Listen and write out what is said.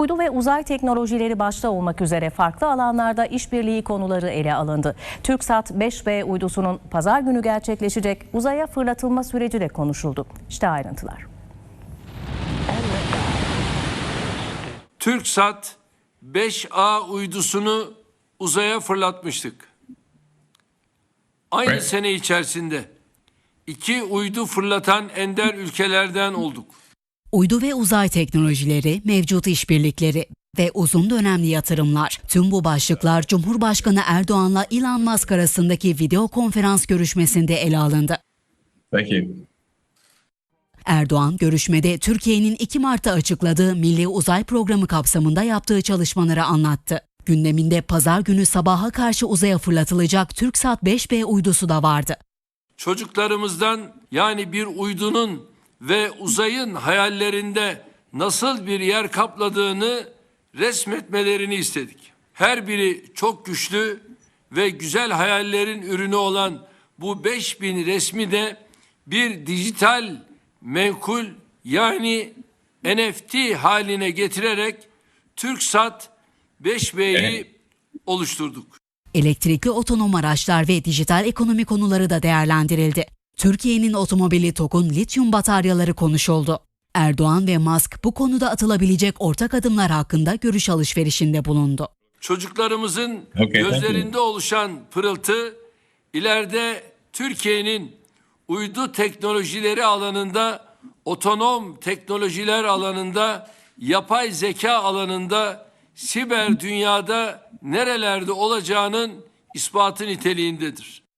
Uydu ve uzay teknolojileri başta olmak üzere farklı alanlarda işbirliği konuları ele alındı. TürkSat 5B uydusunun pazar günü gerçekleşecek uzaya fırlatılma süreci de konuşuldu. İşte ayrıntılar. TürkSat 5A uydusunu uzaya fırlatmıştık. Aynı sene içerisinde iki uydu fırlatan ender ülkelerden olduk. Uydu ve uzay teknolojileri, mevcut işbirlikleri ve uzun dönemli yatırımlar. Tüm bu başlıklar Cumhurbaşkanı Erdoğan'la Elon Musk arasındaki video konferans görüşmesinde ele alındı. Thank you. Erdoğan görüşmede Türkiye'nin 2 Mart'ta açıkladığı Milli Uzay Programı kapsamında yaptığı çalışmaları anlattı. Gündeminde pazar günü sabaha karşı uzaya fırlatılacak TürkSat 5B uydusu da vardı. Çocuklarımızdan yani bir uydunun ve uzayın hayallerinde nasıl bir yer kapladığını resmetmelerini istedik. Her biri çok güçlü ve güzel hayallerin ürünü olan bu 5000 resmi de bir dijital menkul yani NFT haline getirerek TürkSat 5B'yi oluşturduk. Elektrikli otonom araçlar ve dijital ekonomi konuları da değerlendirildi. Türkiye'nin otomobili TOG'un lityum bataryaları konuşuldu. Erdoğan ve Musk bu konuda atılabilecek ortak adımlar hakkında görüş alışverişinde bulundu. Çocuklarımızın you. gözlerinde oluşan pırıltı ileride Türkiye'nin uydu teknolojileri alanında, otonom teknolojiler alanında, yapay zeka alanında, siber dünyada nerelerde olacağının ispatı niteliğindedir.